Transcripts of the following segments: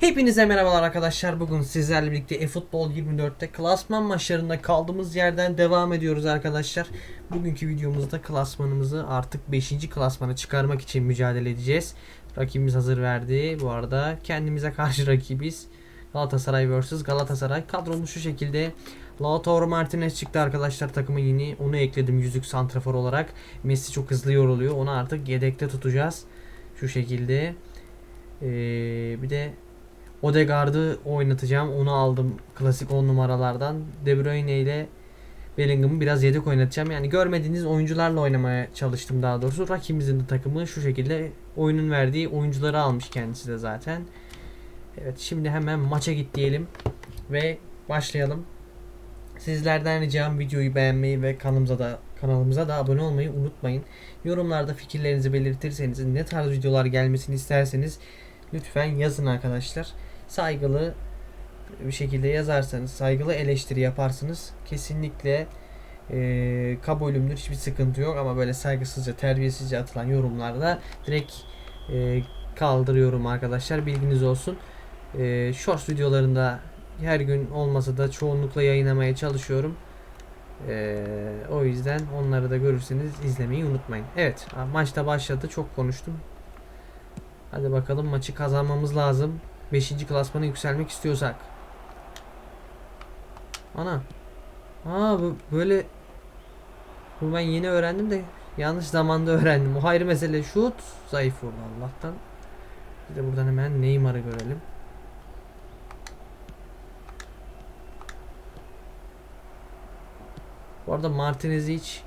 Hepinize merhabalar arkadaşlar. Bugün sizlerle birlikte eFootball 24'te klasman maçlarında kaldığımız yerden devam ediyoruz arkadaşlar. Bugünkü videomuzda klasmanımızı artık 5. klasmana çıkarmak için mücadele edeceğiz. Rakibimiz hazır verdi. Bu arada kendimize karşı rakibiz. Galatasaray vs Galatasaray. Kadromuz şu şekilde. Lautaro Martinez çıktı arkadaşlar takımın yeni. Onu ekledim yüzük santrafor olarak. Messi çok hızlı yoruluyor. Onu artık yedekte tutacağız. Şu şekilde. Ee, bir de Odegaard'ı oynatacağım. Onu aldım klasik 10 numaralardan. De Bruyne ile Bellingham'ı biraz yedek oynatacağım. Yani görmediğiniz oyuncularla oynamaya çalıştım daha doğrusu. Rakibimizin de takımı şu şekilde oyunun verdiği oyuncuları almış kendisi de zaten. Evet şimdi hemen maça git diyelim ve başlayalım. Sizlerden ricam videoyu beğenmeyi ve kanalımıza da kanalımıza da abone olmayı unutmayın. Yorumlarda fikirlerinizi belirtirseniz ne tarz videolar gelmesini isterseniz lütfen yazın arkadaşlar. Saygılı bir şekilde yazarsanız, saygılı eleştiri yaparsınız. Kesinlikle eee kabulümdür. Hiçbir sıkıntı yok ama böyle saygısızca, terbiyesizce atılan yorumlarda direkt eee, kaldırıyorum arkadaşlar. Bilginiz olsun. Eee shorts videolarında her gün olmasa da çoğunlukla yayınlamaya çalışıyorum. Eee, o yüzden onları da görürseniz izlemeyi unutmayın. Evet, maçta başladı. Çok konuştum. Hadi bakalım maçı kazanmamız lazım. 5. klasmana yükselmek istiyorsak. Ana. Aa bu böyle bu ben yeni öğrendim de yanlış zamanda öğrendim. O ayrı mesele. Şut zayıf vurdu Allah'tan. Bir de buradan hemen Neymar'ı görelim. Bu arada Martinez hiç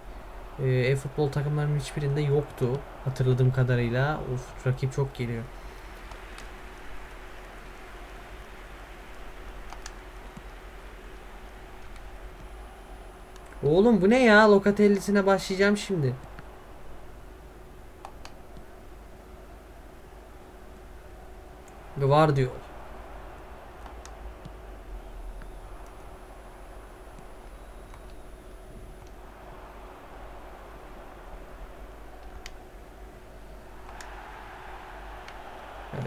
e, e-futbol takımlarının hiçbirinde yoktu. Hatırladığım kadarıyla. Of rakip çok geliyor. Oğlum bu ne ya? Lokatellisine başlayacağım şimdi. Var diyor. Evet.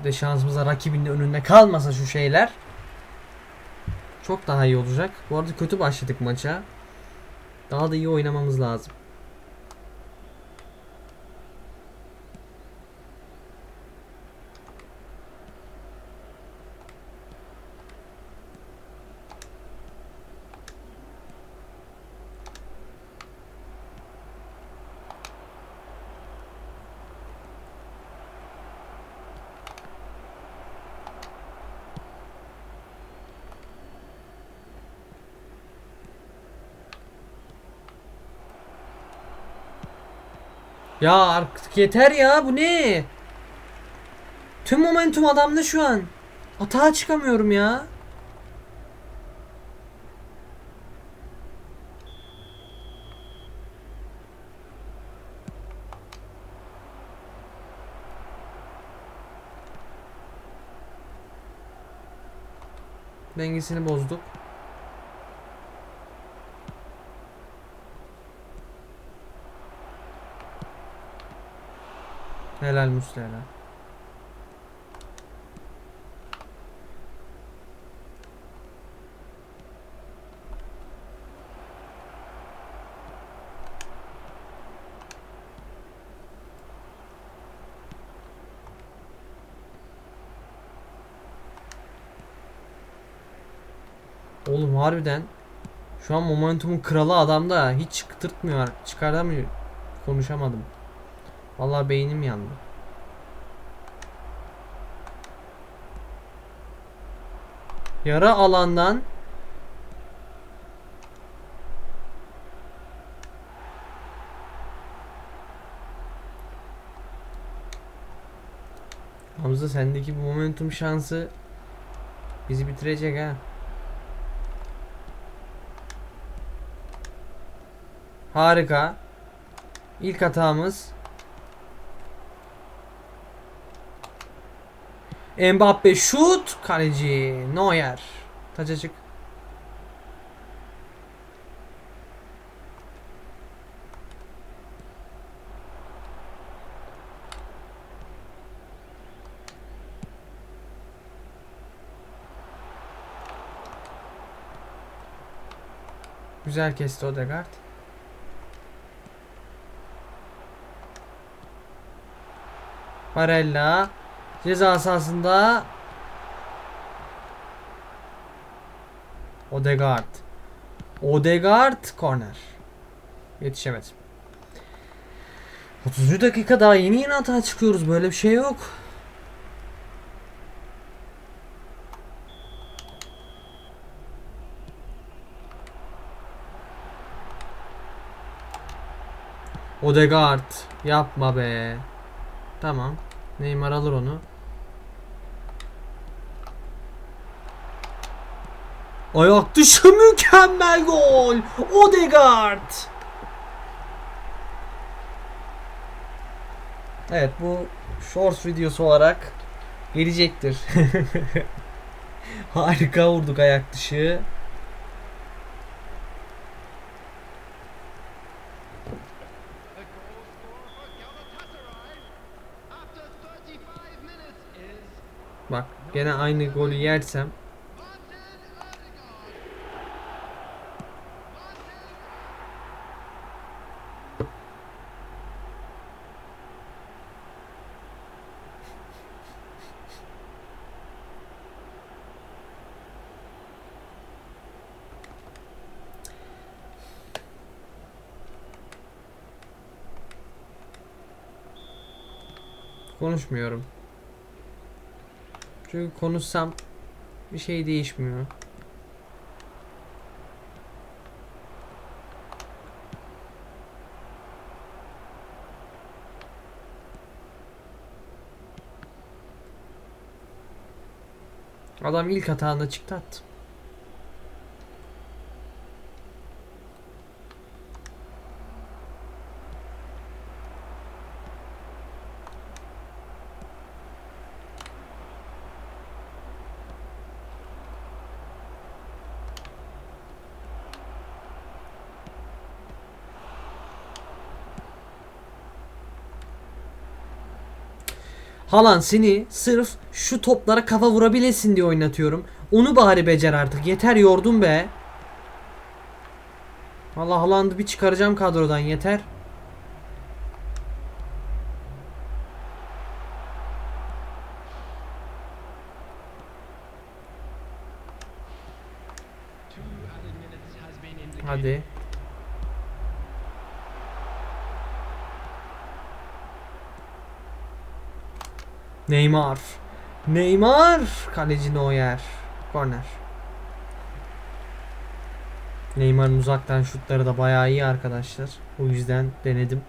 Bir de şansımıza rakibin de önünde kalmasa şu şeyler. Çok daha iyi olacak. Bu arada kötü başladık maça. Daha da iyi oynamamız lazım. Ya artık yeter ya bu ne? Tüm momentum adamda şu an. Atağa çıkamıyorum ya. Dengesini bozduk. Helal Muslera. Oğlum harbiden şu an momentumun kralı adamda hiç çıktırtmıyor. Çıkartamıyor. Konuşamadım. Vallahi beynim yandı. Yara alandan Hamza sendeki bu momentum şansı bizi bitirecek ha. Harika. İlk hatamız Mbappe şut. Kaleci Neuer. Tacacık. Güzel kesti Odegaard. Barella ceza sahasında Odegaard. Odegaard corner. Yetişemedi. 30. dakika daha yeni yeni hata çıkıyoruz. Böyle bir şey yok. Odegaard yapma be. Tamam. Neymar alır onu. Ayak dışı mükemmel gol. Odegaard. Evet bu shorts videosu olarak gelecektir. Harika vurduk ayak dışı. The goal scorer for Galatasaray after 35 minutes is Bak gene aynı golü yersem konuşmuyorum. Çünkü konuşsam bir şey değişmiyor. Adam ilk hatanda çıktı attı. Halan seni sırf şu toplara kafa vurabilesin diye oynatıyorum. Onu bari becer artık. Yeter yordum be. Vallahi Haaland'ı bir çıkaracağım kadrodan yeter. Hadi. Neymar. Neymar. Kaleci Neuer. Korner. Neymar'ın uzaktan şutları da bayağı iyi arkadaşlar. O yüzden denedim.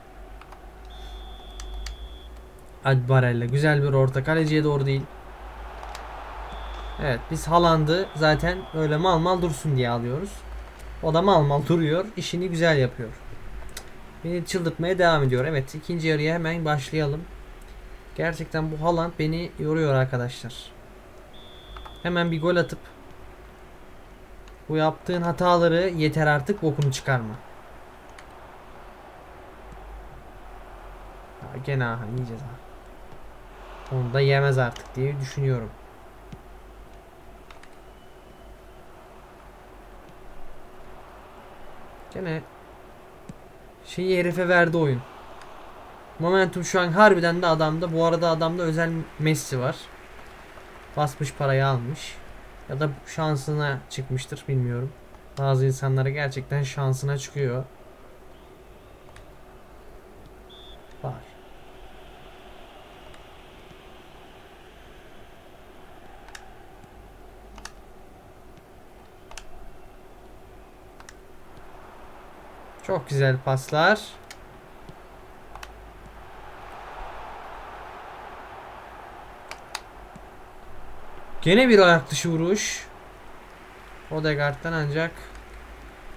Hadi Barella. Güzel bir orta. Kaleciye doğru değil. Evet biz Haaland'ı zaten öyle mal mal dursun diye alıyoruz. O da mal mal duruyor. işini güzel yapıyor. Beni çıldırtmaya devam ediyor. Evet ikinci yarıya hemen başlayalım. Gerçekten bu Haaland beni yoruyor arkadaşlar. Hemen bir gol atıp bu yaptığın hataları yeter artık bokunu çıkarma. Ya gene aha yiyeceğiz ha. Onu da yemez artık diye düşünüyorum. Gene şeyi herife verdi oyun. Momentum şu an harbiden de adamda. Bu arada adamda özel Messi var. Basmış parayı almış. Ya da şansına çıkmıştır bilmiyorum. Bazı insanlara gerçekten şansına çıkıyor. Var. Çok güzel paslar. Gene bir ayak dışı vuruş. Odegaard'dan ancak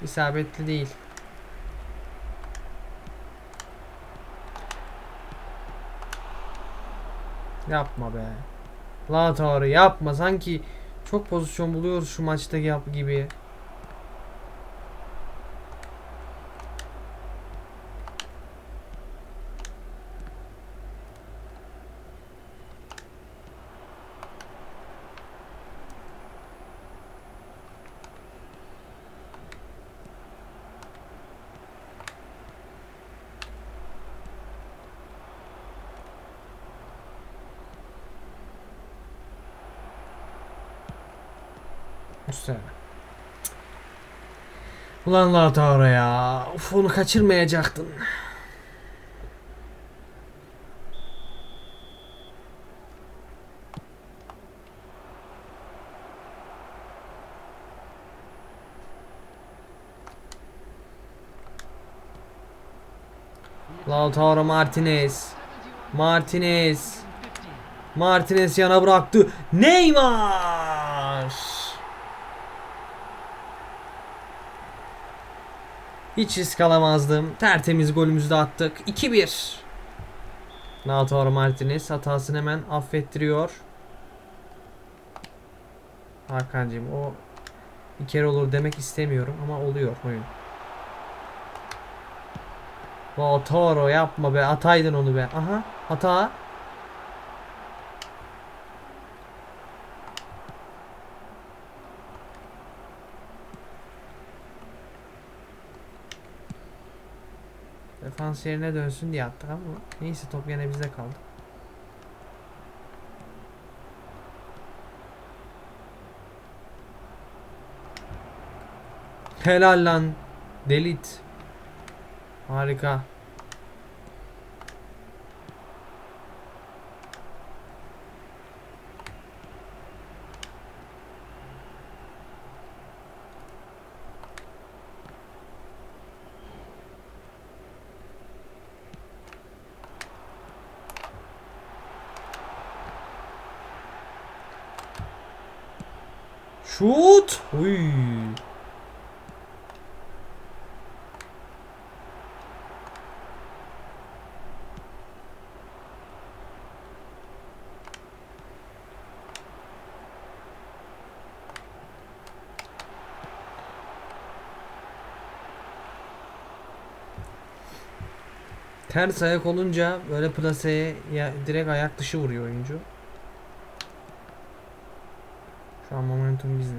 isabetli değil. Yapma be. Lautaro yapma. Sanki çok pozisyon buluyoruz şu maçta gibi. Muslera. Ulan Lautaro ya. Uf onu kaçırmayacaktın. Lautaro Martinez. Martinez. Martinez yana bıraktı. Neymar. Hiç risk alamazdım. Tertemiz golümüzü de attık. 2-1. Lautaro Martinez hatasını hemen affettiriyor. Hakan'cığım o bir kere olur demek istemiyorum ama oluyor oyun. Lautaro yapma be ataydın onu be. Aha hata. Defans yerine dönsün diye attık ama neyse top yine bizde kaldı. Helal lan. Delit. Harika. Şut. Uy. Ters ayak olunca böyle plaseye direkt ayak dışı vuruyor oyuncu. Şu an momentum bizde.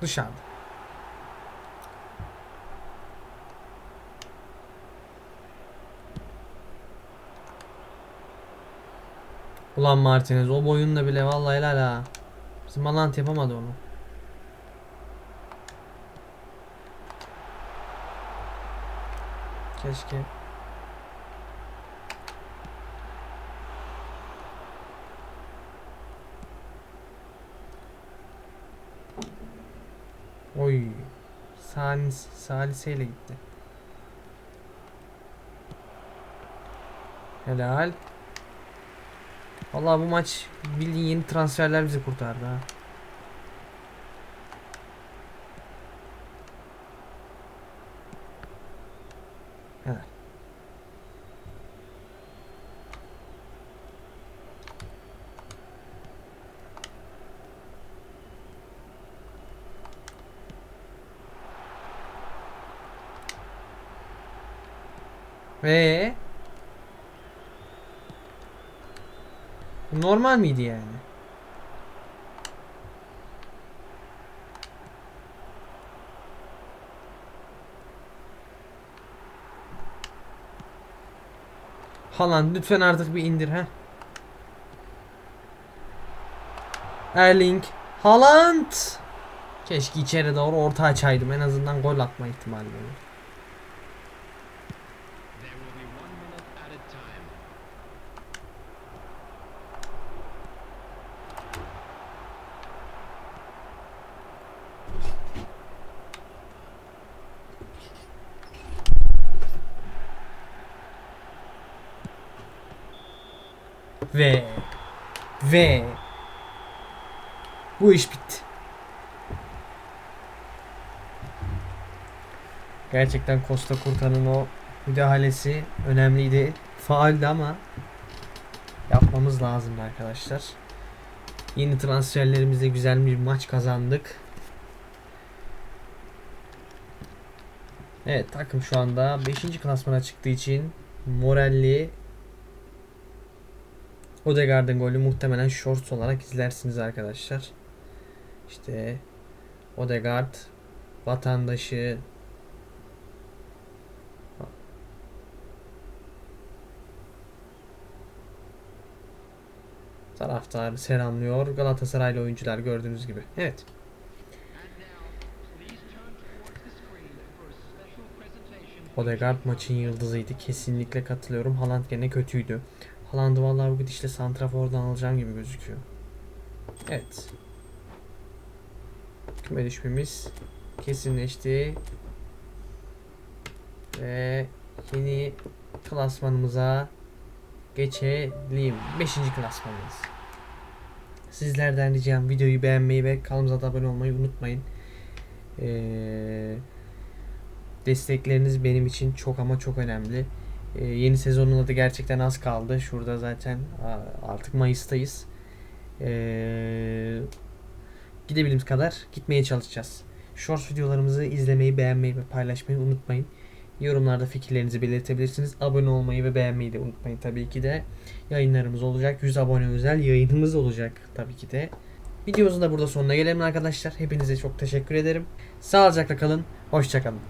Dışarıda. Ulan Martinez o boyunla bile vallahi helal ha. Bizim Malant yapamadı onu. Keşke. Oy. Salis, saliseyle gitti. Helal. Vallahi bu maç bildiğin yeni transferler bizi kurtardı ha. Helal. Ve Normal miydi yani? Haaland lütfen artık bir indir ha. Erling Haaland. Keşke içeri doğru orta açaydım. En azından gol atma ihtimali olur. Ve ve bu iş bitti. Gerçekten Costa Kurtar'ın o müdahalesi önemliydi. Faaldi ama yapmamız lazımdı arkadaşlar. Yeni transferlerimizle güzel bir maç kazandık. Evet takım şu anda 5. klasmana çıktığı için moralli Odegaard'ın golü muhtemelen shorts olarak izlersiniz arkadaşlar. İşte Odegaard vatandaşı taraftarı selamlıyor. Galatasaraylı oyuncular gördüğünüz gibi. Evet. Odegaard maçın yıldızıydı. Kesinlikle katılıyorum. Haaland gene kötüydü. Haaland'ı vallahi bu gidişle santrafordan alacağım gibi gözüküyor. Evet. Küme düşmemiz kesinleşti. Ve yeni klasmanımıza geçelim. 5. klasmanımız. Sizlerden ricam videoyu beğenmeyi ve kanalımıza da abone olmayı unutmayın. Eee Destekleriniz benim için çok ama çok önemli. Ee, yeni sezonuna da gerçekten az kaldı. Şurada zaten artık Mayıs'tayız. Ee, gidebildiğimiz kadar gitmeye çalışacağız. Shorts videolarımızı izlemeyi, beğenmeyi ve paylaşmayı unutmayın. Yorumlarda fikirlerinizi belirtebilirsiniz. Abone olmayı ve beğenmeyi de unutmayın tabii ki de. Yayınlarımız olacak. 100 abone özel yayınımız olacak tabii ki de. Videomuzun da burada sonuna gelelim arkadaşlar. Hepinize çok teşekkür ederim. Sağlıcakla kalın. Hoşçakalın.